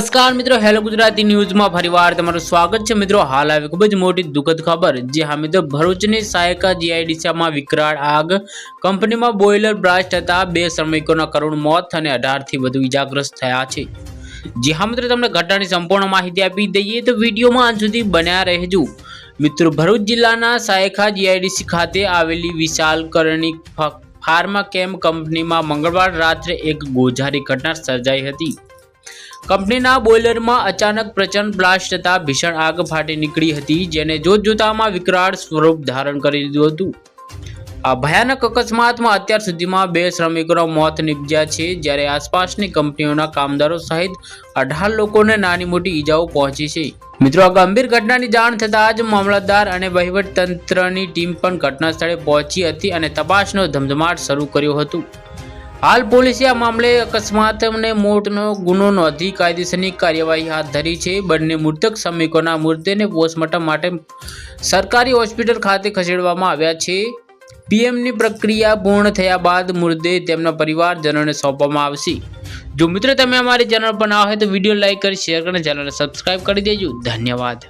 નમસ્કાર મિત્રો, હેલો ગુજરાતી ન્યૂઝમાં ફરીવાર તમારું સ્વાગત છે. મિત્રો, હાલ આવી ખૂબ જ મોટી દુઃખદ ખબર, જે હા મિત્રો, ભરૂચની સાયકા જીઆઈડીસીમાં વિકરાળ આગ, કંપનીમાં બોઇલર બ્લાસ્ટ થતા બે શ્રમિકોના કરુણ મોત અને અઢારથી વધુ ઇજાગ્રસ્ત થયા છે. જી હા મિત્રો, તમને ઘટનાની સંપૂર્ણ માહિતી આપી દઈએ તો વિડીયોમાં અંત સુધી બન્યા રહેજો. મિત્રો, ભરૂચ જિલ્લાના સાયખા જીઆઈડીસી ખાતે આવેલી વિશાલ કરણી ફાર્મા કેમ કંપનીમાં મંગળવાર રાત્રે એક ગોઝારી ઘટના સર્જાઈ હતી. કંપનીના બોઇલરમાં અચાનક પ્રચંડ બ્લાસ્ટ થતા ભીષણ આગ ફાટી નીકળી હતી, જેને જોતજોતામાં વિકરાળ સ્વરૂપ ધારણ કરી લીધું હતું. આ ભયાનક અકસ્માતમાં અત્યાર સુધીમાં બે શ્રમિકોના મોત નીપજ્યા છે, જ્યારે આસપાસની કંપનીઓના કામદારો સહિત અઢાર લોકોને નાની મોટી ઈજાઓ પહોંચી છે. મિત્રો, આ ગંભીર ઘટનાની જાણ થતાં જ મામલતદાર અને વહીવટતંત્રની ટીમ પણ ઘટના સ્થળે પહોંચી હતી અને તપાસનો ધમધમાટ શરૂ કર્યો હતો. હાલ પોલીસે આ મામલે અકસ્માતને મોટનો ગુનો નોંધી કાયદેસરની કાર્યવાહી હાથ ધરી છે. બંને મૃતક શ્રમિકોના મૃતદેહને પોસ્ટમોર્ટમ માટે સરકારી હોસ્પિટલ ખાતે ખસેડવામાં આવ્યા છે. પીએમની પ્રક્રિયા પૂર્ણ થયા બાદ મૃતદેહ તેમના પરિવારજનોને સોંપવામાં આવશે. જો મિત્રો તમે અમારી ચેનલ પર ના હોય તો વીડિયો લાઇક કરી, શેર કરીને ચેનલને સબસ્ક્રાઈબ કરી દેજો. ધન્યવાદ.